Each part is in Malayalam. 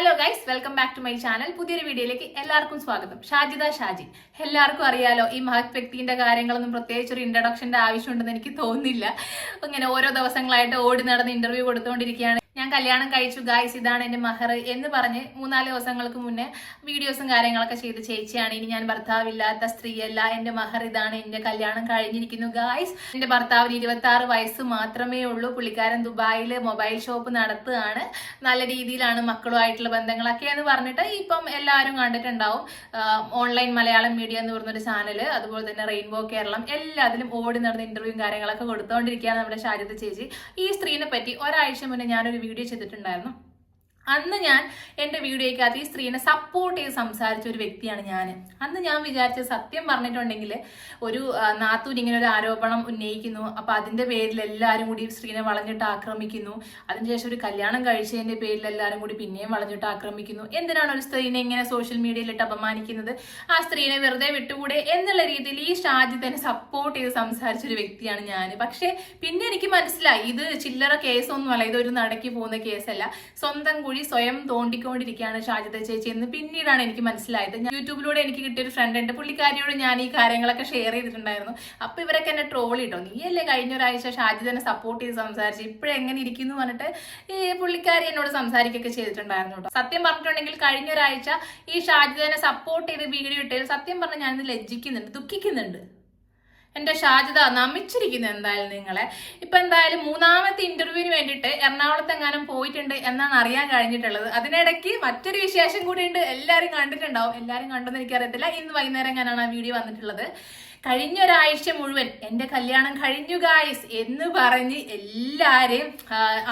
Hello guys welcome back to my channel പുതിയൊരു വീഡിയോയിലേക്ക് എല്ലാവർക്കും സ്വാഗതം. ഷാജിദ ഷാജി. എല്ലാവർക്കും അറിയാലോ ഈ മഹത് വ്യക്തിന്റെ കാര്യങ്ങളൊന്നും പ്രത്യേകിച്ച് ഒരു ഇൻട്രഡക്ഷന്റെ ആവശ്യമുണ്ടെന്ന് എനിക്ക് തോന്നുന്നില്ല. ഇങ്ങനെ ഓരോ ദിവസങ്ങളായിട്ട് ഓടി നടന്ന് ഇന്റർവ്യൂ കൊടുത്തുകൊണ്ടിരിക്കുകയാണ് ഞാൻ കല്യാണം കഴിച്ചു ഗായ്സ് ഇതാണ് എന്റെ മഹർ എന്ന് പറഞ്ഞ് മൂന്നാൽ ദിവസങ്ങൾക്ക് മുന്നേ വീഡിയോസും കാര്യങ്ങളൊക്കെ ചെയ്ത് ചേച്ചിയാണ്. ഇനി ഞാൻ ഭർത്താവില്ലാത്ത സ്ത്രീയല്ല. എന്റെ മഹർ ഇതാണ് എന്റെ കല്യാണം കഴിഞ്ഞിരിക്കുന്നു ഗായ്സ് എന്റെ ഭർത്താവിന് ഇരുപത്തി ആറ് വയസ്സ് മാത്രമേ ഉള്ളൂ. പുള്ളിക്കാരൻ ദുബായിൽ മൊബൈൽ ഷോപ്പ് നടത്തുകയാണ്. നല്ല രീതിയിലാണ് മക്കളുമായിട്ടുള്ള ബന്ധങ്ങളൊക്കെ എന്ന് പറഞ്ഞിട്ട് ഇപ്പം എല്ലാവരും കണ്ടിട്ടുണ്ടാവും. ഓൺലൈൻ മലയാളം മീഡിയ എന്ന് പറഞ്ഞൊരു ചാനൽ അതുപോലെ തന്നെ റെയിൻബോ കേരളം എല്ലാത്തിലും ഓടി നടന്ന ഇന്റർവ്യൂവും കാര്യങ്ങളൊക്കെ കൊടുത്തുകൊണ്ടിരിക്കുകയാണ് നമ്മുടെ ശാരദ ചേച്ചി. ഈ സ്ത്രീനെ പറ്റി ഒരാഴ്ച മുന്നേ ഞാനൊരു വീഡിയോ ചെയ്തിട്ടുണ്ടായിരുന്നു. അന്ന് ഞാൻ എന്റെ വീഡിയോയ്ക്കകത്ത് ഈ സ്ത്രീനെ സപ്പോർട്ട് ചെയ്ത് സംസാരിച്ച ഒരു വ്യക്തിയാണ് ഞാൻ. അന്ന് ഞാൻ വിചാരിച്ചത് സത്യം പറഞ്ഞിട്ടുണ്ടെങ്കിൽ ഒരു നാത്തൂർ ഇങ്ങനെ ഒരു ആരോപണം ഉന്നയിക്കുന്നു. അപ്പൊ അതിന്റെ പേരിൽ എല്ലാവരും കൂടി സ്ത്രീനെ വളഞ്ഞിട്ട് ആക്രമിക്കുന്നു. അതിനുശേഷം ഒരു കല്യാണം കഴിച്ചതിന്റെ പേരിൽ എല്ലാവരും കൂടി പിന്നെയും വളഞ്ഞിട്ട് ആക്രമിക്കുന്നു. എന്തിനാണ് ഒരു സ്ത്രീനെ ഇങ്ങനെ സോഷ്യൽ മീഡിയയിലിട്ട് അപമാനിക്കുന്നത്? ആ സ്ത്രീനെ വെറുതെ വിട്ടുകൂടെ എന്നുള്ള രീതിയിൽ ഈ ഷാജി തന്നെ സപ്പോർട്ട് ചെയ്ത് സംസാരിച്ച ഒരു വ്യക്തിയാണ് ഞാൻ. പക്ഷേ പിന്നെ എനിക്ക് മനസ്സിലായി ഇത് ചില്ലറ കേസൊന്നുമല്ല ഇതൊരു നടക്കി പോകുന്ന കേസല്ല സ്വന്തം സ്വയം തോണ്ടിക്കൊണ്ടിരിക്കുകയാണ് ഷാജിത ചേച്ചി എന്ന് പിന്നീടാണ് എനിക്ക് മനസ്സിലായത്. ഞാൻ യൂട്യൂബിലൂടെ എനിക്ക് കിട്ടിയ ഒരു ഫ്രണ്ട് ഉണ്ട്. പുള്ളിക്കാരിയോട് ഞാൻ ഈ കാര്യങ്ങളൊക്കെ ഷെയർ ചെയ്തിട്ടുണ്ടായിരുന്നു. അപ്പൊ ഇവരൊക്കെ എന്നെ ട്രോൾ ഇട്ടോ നീയല്ലേ കഴിഞ്ഞ ഒരാഴ്ച ഷാജിദനെ സപ്പോർട്ട് ചെയ്ത് സംസാരിച്ച് ഇപ്പോഴെങ്ങനെ ഇരിക്കുന്നു പറഞ്ഞിട്ട് ഈ പുള്ളിക്കാരി എന്നോട് സംസാരിക്കുകയൊക്കെ ചെയ്തിട്ടുണ്ടായിരുന്നു കേട്ടോ. സത്യം പറഞ്ഞിട്ടുണ്ടെങ്കിൽ കഴിഞ്ഞ ഒരാഴ്ച ഈ ഷാജിതനെ സപ്പോർട്ട് ചെയ്ത് വീഡിയോ ഇട്ടതിൽ സത്യം പറഞ്ഞാൽ ഞാനിത് ലജ്ജിക്കുന്നുണ്ട് ദുഃഖിക്കുന്നുണ്ട്. എന്റെ ഷാജിത നമിച്ചിരിക്കുന്നു എന്തായാലും നിങ്ങളെ. ഇപ്പൊ എന്തായാലും മൂന്നാമത്തെ ഇന്റർവ്യൂവിന് വേണ്ടിയിട്ട് എറണാകുളത്ത് എങ്ങാനും പോയിട്ടുണ്ട് എന്നാണ് അറിയാൻ കഴിഞ്ഞിട്ടുള്ളത്. അതിനിടയ്ക്ക് മറ്റൊരു വിശേഷം കൂടി ഉണ്ട് എല്ലാവരും കണ്ടിട്ടുണ്ടാവും. എല്ലാവരും കണ്ടെന്ന് എനിക്കറിയത്തില്ല. ഇന്ന് വൈകുന്നേരം എങ്ങനെയാണ് ആ വീഡിയോ വന്നിട്ടുള്ളത്. കഴിഞ്ഞ ഒരാഴ്ച മുഴുവൻ എന്റെ കല്യാണം കഴിഞ്ഞു ഗായ്സ് എന്ന് പറഞ്ഞ് എല്ലാരെയും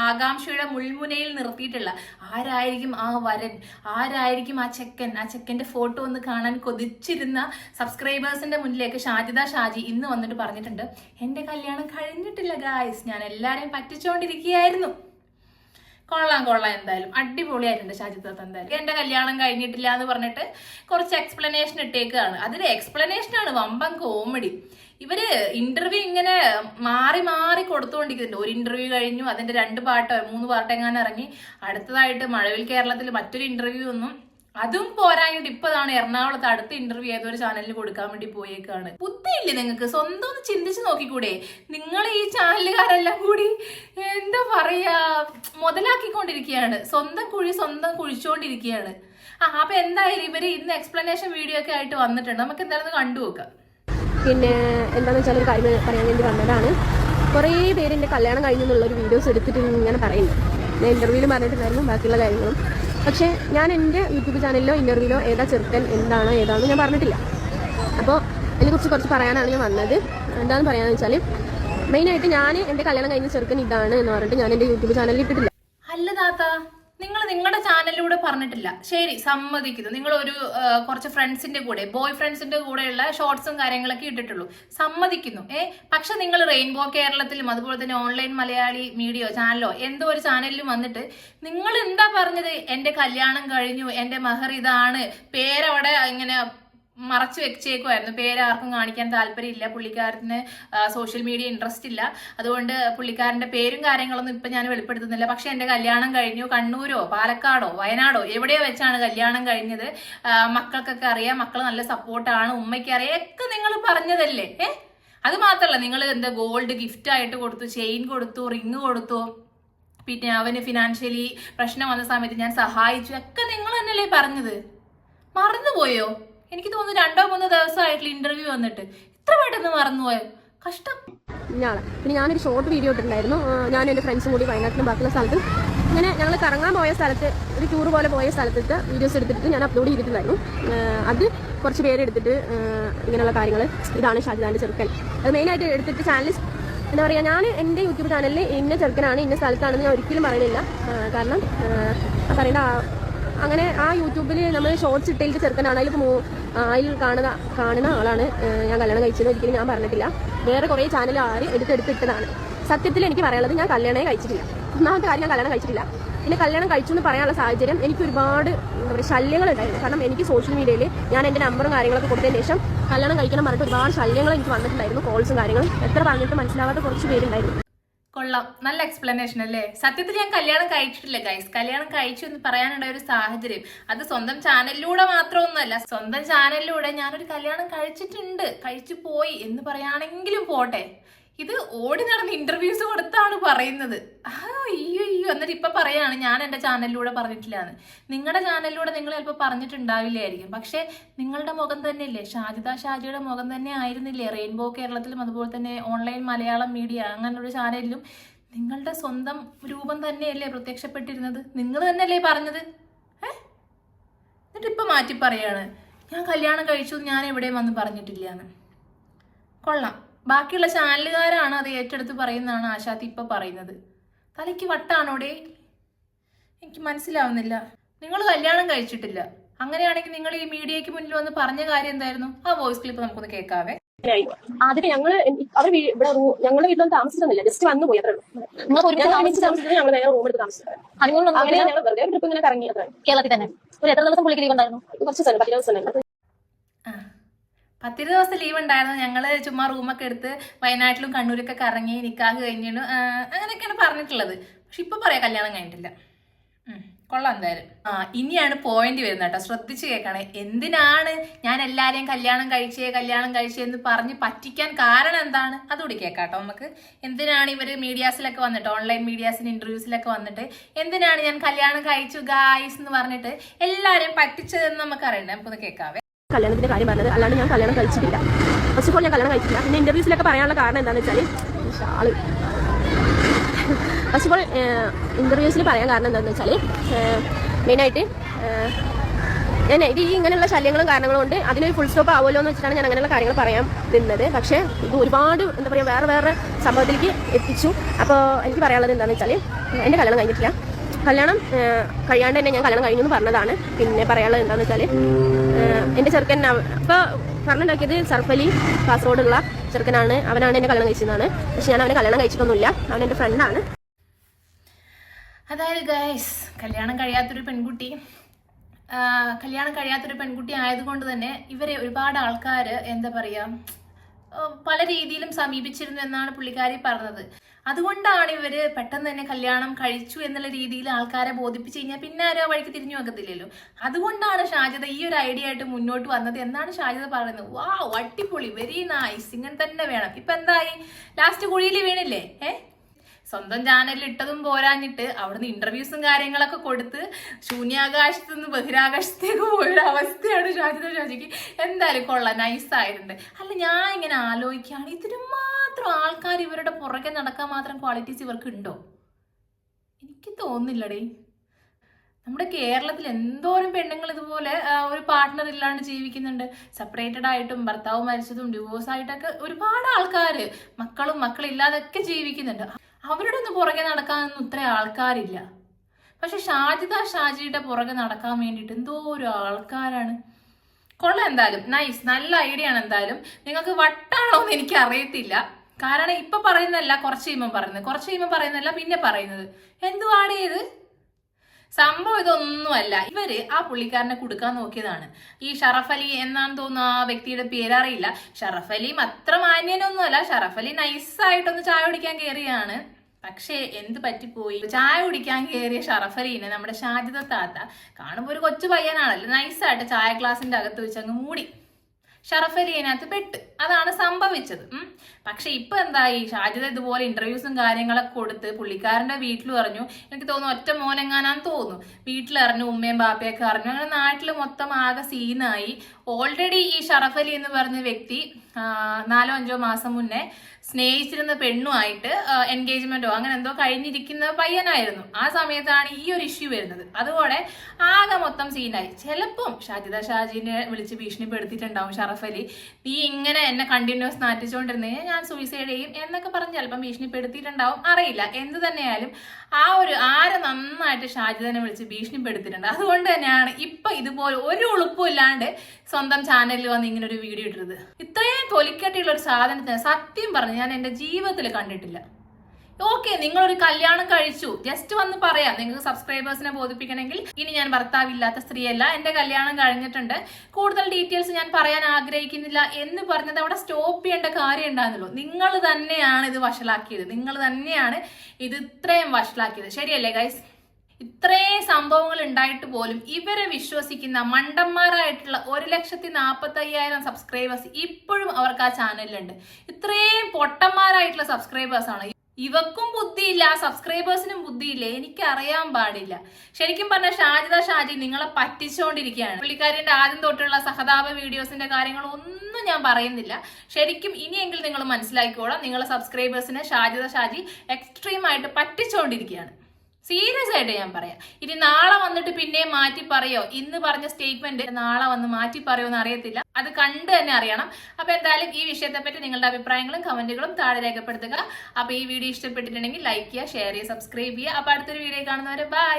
ആകാംക്ഷയുടെ മുൾമുനയിൽ നിർത്തിയിട്ടുള്ള ആരായിരിക്കും ആ വരൻ ആരായിരിക്കും ആ ചെക്കൻ? ആ ചെക്കന്റെ ഫോട്ടോ ഒന്ന് കാണാൻ കൊതിച്ചിരുന്ന സബ്സ്ക്രൈബേഴ്സിന്റെ മുന്നിലേക്ക് ഷാജിദ ഷാജി ഇന്ന് വന്നിട്ട് പറഞ്ഞിട്ടുണ്ട് എന്റെ കല്യാണം കഴിഞ്ഞിട്ടില്ല ഗായ്സ് ഞാൻ എല്ലാരെയും പറ്റിച്ചുകൊണ്ടിരിക്കുകയായിരുന്നു കൊള്ളാം കൊള്ളാം എന്തായാലും. അടിപൊളിയായിട്ടുണ്ട് ഷാജിദത്ത് എന്തായാലും. എന്റെ കല്യാണം കഴിഞ്ഞിട്ടില്ല എന്ന് പറഞ്ഞിട്ട് കുറച്ച് എക്സ്പ്ലനേഷൻ ഇട്ടേക്കാണ്. അതിൽ എക്സ്പ്ലനേഷൻ ആണ് വമ്പൻ കോമഡി ഇവർ ഇന്റർവ്യൂ ഇങ്ങനെ മാറി മാറി കൊടുത്തുകൊണ്ടിരിക്കുന്നുണ്ട് ഒരു ഇന്റർവ്യൂ കഴിഞ്ഞു അതിന്റെ രണ്ട് പാട്ടോ മൂന്ന് പാട്ടോ എങ്ങാനും ഇറങ്ങി. അടുത്തതായിട്ട് മഴവിൽ കേരളത്തിൽ മറ്റൊരു ഇന്റർവ്യൂ ഒന്നും അതും പോരാഞ്ഞിട്ട് ഇപ്പതാണ് എറണാകുളത്ത് അടുത്ത ഇന്റർവ്യൂ ഏതൊരു ചാനലിൽ കൊടുക്കാൻ വേണ്ടി പോയേക്കാണ്. ബുദ്ധിയില്ലേ നിങ്ങൾക്ക്? സ്വന്തം ഒന്ന് ചിന്തിച്ചു നോക്കിക്കൂടെ? നിങ്ങൾ ഈ ചാനലുകാരെല്ലാം കൂടി എന്താ പറയാ? മുതലാക്കിക്കൊണ്ടിരിക്കുകയാണ്. സ്വന്തം കുഴി സ്വന്തം കുഴിച്ചുകൊണ്ടിരിക്കുകയാണ് ആ അപ്പൊ എന്തായാലും ഇവർ ഇന്ന് എക്സ്പ്ലനേഷൻ വീഡിയോ ഒക്കെ ആയിട്ട് വന്നിട്ടുണ്ട്. നമുക്ക് എന്തായാലും കണ്ടു നോക്കാം. പിന്നെ എന്താണെന്ന് വെച്ചാൽ ഒരു കാര്യം പറയാൻ വേണ്ടി വന്നതാണ്. കുറേ പേര് എന്റെ കല്യാണം കഴിഞ്ഞു എന്നുള്ളൊരു വീഡിയോസ് എടുത്തിട്ട് ഇങ്ങനെ പറയുന്നു. ഞാൻ ഇന്റർവ്യൂവിൽ പറഞ്ഞിട്ടുണ്ടായിരുന്നു ബാക്കിയുള്ള കാര്യങ്ങളും. പക്ഷേ ഞാൻ എന്റെ യൂട്യൂബ് ചാനലിലോ ഇന്റർവ്യൂവിലോ ഏതാ ചെറുക്കൻ എന്താണ് ഏതാണെന്ന് ഞാൻ പറഞ്ഞിട്ടില്ല. അപ്പോൾ അതിനെക്കുറിച്ച് കുറച്ച് പറയാനാണ് ഞാൻ വന്നത്. എന്താണെന്ന് പറയാമെന്ന് വെച്ചാൽ മെയിനായിട്ട് ഞാൻ എന്റെ കല്യാണം കഴിഞ്ഞ ചെറുക്കൻ ഇതാണ് എന്ന് പറഞ്ഞിട്ട് ഞാൻ എന്റെ യൂട്യൂബ് ചാനലിൽ ഇട്ടിട്ടില്ല. അല്ല താത്ത നിങ്ങൾ നിങ്ങളുടെ ചാനലിലൂടെ പറഞ്ഞിട്ടില്ല. ശരി സമ്മതിക്കുന്നു. നിങ്ങൾ ഒരു കുറച്ച് ഫ്രണ്ട്സിന്റെ കൂടെ ബോയ് ഫ്രണ്ട്സിന്റെ കൂടെയുള്ള ഷോർട്സും കാര്യങ്ങളൊക്കെ ഇട്ടിട്ടുള്ളൂ. സമ്മതിക്കുന്നു. ഏ പക്ഷെ നിങ്ങൾ റെയിൻബോ കേരളത്തിലും അതുപോലെ തന്നെ ഓൺലൈൻ മലയാളി മീഡിയോ ചാനലോ എന്തോ ഒരു ചാനലിലും വന്നിട്ട് നിങ്ങൾ എന്താ പറഞ്ഞത്? എന്റെ കല്യാണം കഴിഞ്ഞു എന്റെ മഹർ ഇതാണ് പേരവിടെ ഇങ്ങനെ മറച്ചു വെച്ചേക്കുമായിരുന്നു പേരാർക്കും കാണിക്കാൻ താല്പര്യമില്ല. പുള്ളിക്കാരന് സോഷ്യൽ മീഡിയ ഇൻട്രസ്റ്റ് ഇല്ല. അതുകൊണ്ട് പുള്ളിക്കാരന്റെ പേരും കാര്യങ്ങളൊന്നും ഇപ്പൊ ഞാൻ വെളിപ്പെടുത്തുന്നില്ല. പക്ഷേ എന്റെ കല്യാണം കഴിഞ്ഞു. കണ്ണൂരോ പാലക്കാടോ വയനാടോ എവിടെയോ വെച്ചാണ് കല്യാണം കഴിഞ്ഞത്. മക്കൾക്കൊക്കെ അറിയാം. മക്കൾ നല്ല സപ്പോർട്ടാണ്. ഉമ്മയ്ക്ക് അറിയാം. ഒക്കെ നിങ്ങൾ പറഞ്ഞതല്ലേ? ഏ? അത് മാത്രമല്ല നിങ്ങൾ എന്താ ഗോൾഡ് ഗിഫ്റ്റ് ആയിട്ട് കൊടുത്തു ചെയിൻ കൊടുത്തു റിങ് കൊടുത്തു. പിന്നെ അവന് ഫിനാൻഷ്യലി പ്രശ്നം വന്ന സമയത്ത് ഞാൻ സഹായിച്ചു. ഒക്കെ നിങ്ങൾ തന്നെയല്ലേ പറഞ്ഞത്? മറന്നുപോയോ? എനിക്ക് തോന്നുന്നു രണ്ടോ മൂന്നോ ദിവസമായിട്ടുള്ള ഇന്റർവ്യൂ വന്നിട്ട്. ഇത്ര പെട്ടെന്ന് മറന്നുപോയോ? കഷ്ടം. ഞാളെ പിന്നെ ഞാനൊരു ഷോർട്ട് വീഡിയോ ഇട്ടിട്ടുണ്ടായിരുന്നു. ഞാനും എന്റെ ഫ്രണ്ട്സും കൂടി വയനാട്ടിലും ബാക്കിയുള്ള സ്ഥലത്ത്. ഇങ്ങനെ ഞങ്ങൾ കറങ്ങാൻ പോയ സ്ഥലത്ത് ഒരു ടൂർ പോലെ പോയ സ്ഥലത്തിട്ട് വീഡിയോസ് എടുത്തിട്ട് ഞാൻ അപ്ലോഡ് ചെയ്തിട്ടുണ്ടായിരുന്നു. അത് കുറച്ച് പേരെടുത്തിട്ട് ഇങ്ങനെയുള്ള കാര്യങ്ങൾ ഇതാണ് ഷാജിദാന്റെ ചെറുക്കൻ. അത് മെയിനായിട്ട് എടുത്തിട്ട് ചാനൽ എന്താ പറയുക ഞാൻ എന്റെ യൂട്യൂബ് ചാനലിൽ ഇന്ന ചെറുക്കനാണ് ഇന്ന സ്ഥലത്താണെന്ന് ഞാൻ ഒരിക്കലും പറയുന്നില്ല കാരണം പറയേണ്ട അങ്ങനെ ആ യൂട്യൂബിൽ നമ്മൾ ഷോർട്സ് ഇട്ടേക്ക് ചെറുക്കനാണ്. അതിൽ അതിൽ കാണുന്ന കാണുന്ന ആളാണ് ഞാൻ കല്യാണം കഴിച്ചത്. ഒരിക്കലും ഞാൻ പറഞ്ഞിട്ടില്ല. വേറെ കുറേ ചാനൽ ആര് എടുത്തെടുത്തിട്ടതാണ്. സത്യത്തിൽ എനിക്ക് പറയാനുള്ളത് ഞാൻ കല്യാണമേ കഴിച്ചിട്ടില്ല. ഒന്നാമത്തെ കാര്യം ഞാൻ കല്യാണം കഴിച്ചിട്ടില്ല. പിന്നെ കല്യാണം കഴിച്ചു എന്ന് പറയാനുള്ള സാഹചര്യം എനിക്ക് ഒരുപാട് ശല്യങ്ങൾ ഉണ്ടായിരുന്നു. കാരണം എനിക്ക് സോഷ്യൽ മീഡിയയിൽ ഞാൻ എന്റെ നമ്പറും കാര്യങ്ങളൊക്കെ കൊടുത്തതിന് ശേഷം കല്യാണം കഴിക്കണം പറഞ്ഞിട്ട് ഒരുപാട് ശല്യങ്ങൾ എനിക്ക് വന്നിട്ടുണ്ടായിരുന്നു. കോൾസും കാര്യങ്ങളും. എത്ര പറഞ്ഞിട്ട് മനസ്സിലാവാത്ത കുറച്ച് പേരുണ്ടായിരുന്നു. കൊള്ളാം. നല്ല എക്സ്പ്ലനേഷൻ അല്ലേ? സത്യത്തിൽ ഞാൻ കല്യാണം കഴിച്ചിട്ടില്ല ഗൈസ് കല്യാണം കഴിച്ചു എന്ന് പറയാനുള്ള ഒരു സാഹചര്യം. അത് സ്വന്തം ചാനലിലൂടെ മാത്രമൊന്നുമല്ല സ്വന്തം ചാനലിലൂടെ ഞാനൊരു കല്യാണം കഴിച്ചിട്ടുണ്ട്. കഴിച്ചു പോയി എന്ന് പറയുകയാണെങ്കിലും പോട്ടെ. ഇത് ഓടി നടന്ന് ഇന്റർവ്യൂസ് കൊടുത്താണ് പറയുന്നത്. ആ, അയ്യോ അയ്യോ. എന്നിട്ട് ഇപ്പൊ പറയാണ് ഞാൻ എന്റെ ചാനലിലൂടെ പറഞ്ഞിട്ടില്ലാന്ന്. നിങ്ങളുടെ ചാനലിലൂടെ നിങ്ങൾ ചിലപ്പോൾ പറഞ്ഞിട്ടുണ്ടാവില്ലായിരിക്കും. പക്ഷെ നിങ്ങളുടെ മുഖം തന്നെയല്ലേ? ഷാജിദ ഷാജിയുടെ മുഖം തന്നെ ആയിരുന്നില്ലേ? റെയിൻബോ കേരളത്തിലും അതുപോലെ തന്നെ ഓൺലൈൻ മലയാളം മീഡിയ അങ്ങനെയുള്ള ചാനലിലും നിങ്ങളുടെ സ്വന്തം രൂപം തന്നെയല്ലേ പ്രത്യക്ഷപ്പെട്ടിരുന്നത്? നിങ്ങൾ തന്നെയല്ലേ പറഞ്ഞത്? ഏ? എന്നിട്ട് ഇപ്പൊ മാറ്റി പറയാണ് ഞാൻ കല്യാണം കഴിച്ചു ഞാൻ എവിടെയും വന്ന് പറഞ്ഞിട്ടില്ല എന്ന് കൊള്ളാം. ബാക്കിയുള്ള ചാനലുകാരാണ് അത് ഏറ്റെടുത്ത് പറയുന്നതാണ് ആശാത്തി ഇപ്പൊ പറയുന്നത്. തലയ്ക്ക് വട്ടാണോടെ? എനിക്ക് മനസ്സിലാവുന്നില്ല. നിങ്ങൾ കല്യാണം കഴിച്ചിട്ടില്ല. അങ്ങനെയാണെങ്കിൽ നിങ്ങൾ ഈ മീഡിയയ്ക്ക് മുന്നിൽ വന്ന് പറഞ്ഞ കാര്യം എന്തായിരുന്നു? ആ വോയിസ് ക്ലിപ്പ് നമുക്കൊന്ന് കേൾക്കാവേ. ആദ്യം ഞങ്ങൾ അവർ ഇവിടെ ഞങ്ങളുടെ വീട്ടിലൊന്നും താമസിച്ചിരുന്നില്ല ജസ്റ്റ് വന്നു പോയി അത്രേ ഉള്ളൂ. നിങ്ങൾക്ക് ഒരു ഞങ്ങൾ ഒരുമിച്ച് താമസിച്ചത് ഞങ്ങൾ വേറെ റൂം എടുത്ത് താമസിച്ചത്. ഹണിമൂൺ അങ്ങനെ ഞങ്ങൾ വെറുതെ ട്രിപ്പ് ഇങ്ങനെ കറങ്ങി അത്ര. കേരളത്തിൽ തന്നെ. ഒരു എത്ര ദിവസം പുള്ളിക്ക് ലീവ് ഉണ്ടായിരുന്നു? കുറച്ച് ദിവസം പത്ത് ദിവസം ഉണ്ടായിരുന്നു ആ. പത്തിരു ദിവസം ലീവ് ഉണ്ടായിരുന്നു. ഞങ്ങൾ ചുമ്മാ റൂമൊക്കെ എടുത്ത് വയനാട്ടിലും കണ്ണൂരൊക്കെ കറങ്ങി നിക്കാഹ് കഴിഞ്ഞിട്ട് അങ്ങനെയൊക്കെയാണ് പറഞ്ഞിട്ടുള്ളത്. പക്ഷെ ഇപ്പൊ പറയാം കല്യാണം കഴിഞ്ഞിട്ടില്ല. കൊള്ളാം എന്തായാലും. ആ ഇനിയാണ് പോയിന്റ് വരുന്നത് കേട്ടോ. ശ്രദ്ധിച്ച് കേൾക്കണേ. എന്തിനാണ് ഞാൻ എല്ലാവരെയും കല്യാണം കഴിച്ചേ കല്യാണം കഴിച്ചേ എന്ന് പറഞ്ഞ് പറ്റിക്കാൻ കാരണം എന്താണ്? അതുകൂടി കേൾക്കാട്ടോ നമുക്ക്. എന്തിനാണ് ഇവർ മീഡിയാസിലൊക്കെ വന്നിട്ട് ഓൺലൈൻ മീഡിയാസിന് ഇന്റർവ്യൂസിലൊക്കെ വന്നിട്ട് എന്തിനാണ് ഞാൻ കല്യാണം കഴിച്ചു ഗായ്സ് എന്ന് പറഞ്ഞിട്ട് എല്ലാവരെയും പറ്റിച്ചതെന്ന് നമുക്ക് അറിയണ്ടേ നമുക്കൊന്ന് കേൾക്കാവേ കല്യാണത്തിന്റെ കാര്യം പറഞ്ഞത്. അല്ലാണ്ട് ഞാൻ കല്യാണം കഴിച്ചിട്ടില്ല. ഫസ്റ്റ് ഓഫ് ഓൾ ഞാൻ കല്യാണം കഴിച്ചില്ല പിന്നെ ഇന്റർവ്യൂസിലൊക്കെ പറയാനുള്ള കാരണം എന്താണെന്ന് വെച്ചാൽ ഷാൾ. ഫസ്റ്റ് ഓഫ് ഓൾ ഇന്റർവ്യൂസിൽ പറയാൻ കാരണം എന്താണെന്ന് വെച്ചാൽ മെയിനായിട്ട് ഞാൻ ഇത് ഈ ഇങ്ങനെയുള്ള ശല്യങ്ങളും കാരണങ്ങളും കൊണ്ട് അതിനൊരു ഫുൾ സ്റ്റോപ്പ് ആവുമല്ലോ എന്ന് വെച്ചിട്ടാണ് ഞാൻ അങ്ങനെയുള്ള കാര്യങ്ങൾ പറയാൻ നിന്നത്. പക്ഷേ ഇത് ഒരുപാട് എന്താ പറയുക വേറെ വേറെ സംഭവത്തിലേക്ക് എത്തിച്ചു. അപ്പോൾ എനിക്ക് പറയാനുള്ളത് എന്താണെന്ന് വെച്ചാൽ എന്റെ കല്യാണം കഴിഞ്ഞിട്ടില്ല. കല്യാണം കഴിയാണ്ട് തന്നെ ഞാൻ കല്യാണം കഴിഞ്ഞു എന്ന് പറഞ്ഞതാണ്. പിന്നെ പറയാനുള്ളത് എന്താണെന്ന് വെച്ചാൽ എന്റെ ചെറുക്കൻ അപ്പോൾ പറഞ്ഞുണ്ടാക്കിയത് സർഫലി കാസർഗോഡുള്ള ചെറുക്കനാണ്. അവനാണ് എന്നെ കല്യാണം കഴിച്ചതാണ് പക്ഷെ ഞാൻ അവനെ കല്യാണം കഴിച്ചിട്ടൊന്നുമില്ല. അവൻ എന്റെ ഫ്രണ്ടാണ് അതായത് ഗൈസ് കല്യാണം കഴിയാത്തൊരു പെൺകുട്ടി കല്യാണം കഴിയാത്തൊരു പെൺകുട്ടി ആയതുകൊണ്ട് തന്നെ ഇവരെ ഒരുപാട് ആൾക്കാർ എന്താ പറയുക പല രീതിയിലും സമീപിച്ചിരുന്നു എന്നാണ് പുള്ളിക്കാരി പറഞ്ഞത്. അതുകൊണ്ടാണ് ഇവർ പെട്ടെന്ന് തന്നെ കല്യാണം കഴിച്ചു എന്നുള്ള രീതിയിൽ ആൾക്കാരെ ബോധിപ്പിച്ചു കഴിഞ്ഞാൽ പിന്നെ ആരും ആ വഴിക്ക് തിരിഞ്ഞു വെക്കത്തില്ലല്ലോ അതുകൊണ്ടാണ് ഷാജത ഈ ഒരു ഐഡിയ ആയിട്ട് മുന്നോട്ട് വന്നത് എന്നാണ് ഷാജത പറയുന്നത്. വാ അടിപൊളി വെരി നൈസ് ഇങ്ങനെ തന്നെ വേണം. ഇപ്പൊ എന്തായി? ലാസ്റ്റ് കുഴിയിൽ വീണില്ലേ? ഏ? സ്വന്തം ചാനലിൽ ഇട്ടതും പോരാഞ്ഞിട്ട് അവിടുന്ന് ഇന്റർവ്യൂസും കാര്യങ്ങളൊക്കെ കൊടുത്ത് ശൂന്യാകാശത്ത് നിന്ന് ബഹിരാകാശത്തേക്ക് പോയൊരു അവസ്ഥയാണ് ഷാജിദ ഷാജിക്ക്. എന്തായാലും കൊള്ളാം നൈസ് ആയിട്ടുണ്ട്. അല്ല ഞാൻ ഇങ്ങനെ ആലോചിക്കുകയാണ് ഇതിന് മാത്രം ആൾക്കാർ ഇവരുടെ പുറകെ നടക്കാൻ മാത്രം ക്വാളിറ്റീസ് ഇവർക്ക് ഉണ്ടോ എനിക്ക് തോന്നുന്നില്ലടേ. നമ്മുടെ കേരളത്തിൽ എന്തോരം പെണ്ണുങ്ങൾ ഇതുപോലെ ഒരു പാർട്ട്ണർ ഇല്ലാണ്ട് ജീവിക്കുന്നുണ്ട്. സെപ്പറേറ്റഡ് ആയിട്ടും ഭർത്താവ് മരിച്ചതും ഡിവോഴ്സ് ആയിട്ടൊക്കെ ഒരുപാട് ആൾക്കാർ മക്കളും മക്കളില്ലാതൊക്കെ ജീവിക്കുന്നുണ്ട്. അവരുടെ ഒന്ന് പുറകെ നടക്കാനൊന്നും ഇത്ര ആൾക്കാരില്ല. പക്ഷെ ഷാജിദ ഷാജിയുടെ പുറകെ നടക്കാൻ വേണ്ടിയിട്ട് എന്തോ ഒരു ആൾക്കാരാണ്. കൊള്ളാം എന്തായാലും. നൈസ് നല്ല ഐഡിയ ആണ് എന്തായാലും. നിങ്ങൾക്ക് വട്ടാണോ എന്ന് എനിക്ക് അറിയത്തില്ല. കാരണം ഇപ്പൊ പറയുന്നതല്ല കുറച്ച് കഴിയുമ്പോൾ പറയുന്നത്. കുറച്ച് കഴിയുമ്പോൾ പറയുന്നതല്ല പിന്നെ പറയുന്നത്. എന്തുവാണ് ഇത് സംഭവം ഇതൊന്നുമല്ല. ഇവർ ആ പുള്ളിക്കാരനെ കൊടുക്കാൻ നോക്കിയതാണ്. ഈ ഷറഫ് അലി എന്നാന്ന് തോന്നുന്നു ആ വ്യക്തിയുടെ പേരറിയില്ല. ഷറഫ് അലിയും അത്ര മാന്യനൊന്നുമല്ല. ഷറഫ് അലി നൈസായിട്ടൊന്ന് ചായ കുടിക്കാൻ കയറിയാണ് പക്ഷേ എന്ത് പറ്റിപ്പോയി? ചായ കുടിക്കാൻ കയറിയ ഷറഫ് അലീനെ നമ്മുടെ ഷാജിദ താത്ത കാണുമ്പോൾ ഒരു കൊച്ചു പയ്യനാണല്ലോ. നൈസായിട്ട് ചായ ഗ്ലാസിന്റെ അകത്ത് വെച്ച് അങ്ങ് മൂടി. ഷറഫ് അലി അതിനകത്ത് പെട്ട്. അതാണ് സംഭവിച്ചത്. പക്ഷെ ഇപ്പൊ എന്തായി ഷാജിദ ഇതുപോലെ ഇന്റർവ്യൂസും കാര്യങ്ങളൊക്കെ കൊടുത്ത് പുള്ളിക്കാരന്റെ വീട്ടിൽ പറഞ്ഞു. എനിക്ക് തോന്നുന്നു ഒറ്റ മോനെങ്ങാനാന്ന് തോന്നുന്നു. വീട്ടിലറിഞ്ഞു ഉമ്മയും ബാപ്പയൊക്കെ അറിഞ്ഞു. അങ്ങനെ നാട്ടിൽ മൊത്തം ആകെ സീനായി ഓൾറെഡി ഈ ഷറഫ് അലി എന്ന് പറഞ്ഞ വ്യക്തി നാലോ അഞ്ചോ മാസം മുന്നേ സ്നേഹിച്ചിരുന്ന പെണ്ണുമായിട്ട് എൻഗേജ്മെന്റോ അങ്ങനെ എന്തോ കഴിഞ്ഞിരിക്കുന്ന പയ്യനായിരുന്നു. ആ സമയത്താണ് ഈ ഒരു ഇഷ്യൂ വരുന്നത്. അതുപോലെ ആകെ മൊത്തം സീനായി ചിലപ്പം ഷാജിദ ഷാജിനെ വിളിച്ച് ഭീഷണിപ്പെടുത്തിയിട്ടുണ്ടാവും ഷറഫ് അലി. നീ ഇങ്ങനെ എന്നെ കണ്ടിന്യൂസ് നാറ്റിച്ചുകൊണ്ടിരുന്നേ ഞാൻ സൂയിസൈഡ് ചെയ്യും എന്നൊക്കെ പറഞ്ഞ് ചിലപ്പം ഭീഷണിപ്പെടുത്തിയിട്ടുണ്ടാവും. അറിയില്ല. എന്ത് തന്നെയായാലും ആ ഒരു ആരെ നന്നായിട്ട് ഷാജിദനെ വിളിച്ച് ഭീഷണിപ്പെടുത്തിയിട്ടുണ്ട്. അതുകൊണ്ട് തന്നെയാണ് ഇപ്പൊ ഇതുപോലെ ഒരു ഉളുപ്പും ഇല്ലാണ്ട് സ്വന്തം ചാനലിൽ വന്ന് ഇങ്ങനെ ഒരു വീഡിയോ ഇട്ടത് ഇത്രയും തൊലിക്കട്ടിയുള്ള ഒരു സാധനത്തിന് സത്യം പറഞ്ഞ് ഞാൻ എന്റെ ജീവിതത്തിൽ കണ്ടിട്ടില്ല. ഓക്കെ ഒരു കല്യാണം കഴിച്ചു. ജസ്റ്റ് വന്ന് പറയാം. നിങ്ങൾക്ക് സബ്സ്ക്രൈബേഴ്സിനെ ബോധിപ്പിക്കണമെങ്കിൽ. ഇനി ഞാൻ ഭർത്താവില്ലാത്ത സ്ത്രീയല്ല. എന്റെ കല്യാണം കഴിഞ്ഞിട്ടുണ്ട്. കൂടുതൽ ഡീറ്റെയിൽസ് ഞാൻ പറയാൻ ആഗ്രഹിക്കുന്നില്ല എന്ന് പറഞ്ഞത് അവിടെ സ്റ്റോപ്പ് ചെയ്യേണ്ട കാര്യം ഉണ്ടാകുന്നുള്ളൂ നിങ്ങൾ തന്നെയാണ് ഇത് വഷളാക്കിയത്. നിങ്ങൾ തന്നെയാണ് ഇത് ഇത്രയും വഷളാക്കിയത്. ശരിയല്ലേ ഗൈസ് ഇത്രയും സംഭവങ്ങൾ ഉണ്ടായിട്ട് പോലും ഇവരെ വിശ്വസിക്കുന്ന മണ്ടന്മാരായിട്ടുള്ള ഒരു ലക്ഷത്തി നാൽപ്പത്തി അയ്യായിരം സബ്സ്ക്രൈബേഴ്സ് ഇപ്പോഴും അവർക്ക് ആ ചാനലിലുണ്ട് ഇത്രയും പൊട്ടന്മാരായിട്ടുള്ള സബ്സ്ക്രൈബേഴ്സ് ആണ്. ഇവക്കും ബുദ്ധിയില്ല സബ്സ്ക്രൈബേഴ്സിനും ബുദ്ധിയില്ല. എനിക്ക് അറിയാൻ പാടില്ല. ശരിക്കും പറഞ്ഞ ഷാജിദ ഷാജി നിങ്ങളെ പറ്റിച്ചുകൊണ്ടിരിക്കുകയാണ് പുള്ളിക്കാരിന്റെ ആദ്യം തൊട്ടുള്ള സഹതാപ വീഡിയോസിന്റെ കാര്യങ്ങൾ ഒന്നും ഞാൻ പറയുന്നില്ല. ശരിക്കും ഇനിയെങ്കിലും നിങ്ങൾ മനസ്സിലാക്കിക്കോളാം. നിങ്ങളെ സബ്സ്ക്രൈബേഴ്സിനെ ഷാജിദ ഷാജി എക്സ്ട്രീം ആയിട്ട് പറ്റിച്ചുകൊണ്ടിരിക്കുകയാണ് സീരിയസ് ആയിട്ട് ഞാൻ പറയാം. ഇനി നാളെ വന്നിട്ട് പിന്നെ മാറ്റി പറയോ? ഇന്ന് പറഞ്ഞ സ്റ്റേറ്റ്മെന്റ് നാളെ വന്ന് മാറ്റി പറയോ എന്ന് അറിയത്തില്ല അത് കണ്ട് തന്നെ അറിയണം. അപ്പൊ എന്തായാലും ഈ വിഷയത്തെ പറ്റി നിങ്ങളുടെ അഭിപ്രായങ്ങളും കമന്റുകളും താഴെ രേഖപ്പെടുത്തുക. അപ്പൊ ഈ വീഡിയോ ഇഷ്ടപ്പെട്ടിട്ടുണ്ടെങ്കിൽ ലൈക്ക് ചെയ്യുക ഷെയർ ചെയ്യുക സബ്സ്ക്രൈബ് ചെയ്യുക. അപ്പൊ അടുത്തൊരു വീഡിയോ കാണുന്നവരെ ബൈ